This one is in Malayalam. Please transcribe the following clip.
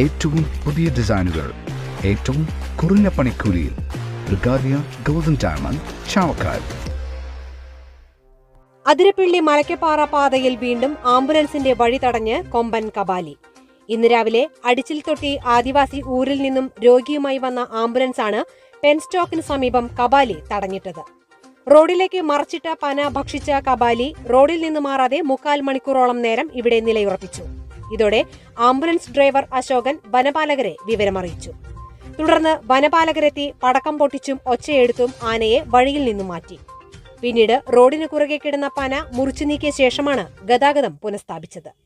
ഏറ്റവും പുതിയ ഡിസൈനുകൾ ഏറ്റവും കുറഞ്ഞ പണിക്കൂലിയിൽ. ബ്രിഗാദിയ ഗോൾഡൻ ഡയമണ്ട് ചാവക്കാട്. അതിരപ്പിള്ളി മലക്കപ്പാറ പാതയിൽ വീണ്ടും ആംബുലൻസിന്റെ വഴി തടഞ്ഞ് കൊമ്പൻ കബാലി. ഇന്ന് രാവിലെ അടിച്ചിൽ തൊട്ടി ആദിവാസി ഊരിൽ നിന്നും രോഗിയുമായി വന്ന ആംബുലൻസാണ് പെൻസ്റ്റോക്കിന് സമീപം കബാലി തടഞ്ഞിട്ടത്. റോഡിലേക്ക് മറച്ചിട്ട പന ഭക്ഷിച്ച കബാലി റോഡിൽ നിന്ന് മാറാതെ മുക്കാൽ മണിക്കൂറോളം നേരം ഇവിടെ നിലയുറപ്പിച്ചു. ഇതോടെ ആംബുലൻസ് ഡ്രൈവർ അശോകൻ വനപാലകരെ വിവരമറിയിച്ചു. തുടർന്ന് വനപാലകരെത്തി പടക്കം പൊട്ടിച്ചും ഒച്ചയെടുത്തും ആനയെ വഴിയിൽ നിന്നും മാറ്റി. പിന്നീട് റോഡിന് കുറുകെ കിടന്ന പന മുറിച്ചു നീക്കിയ ശേഷമാണ് ഗതാഗതം പുനഃസ്ഥാപിച്ചത്.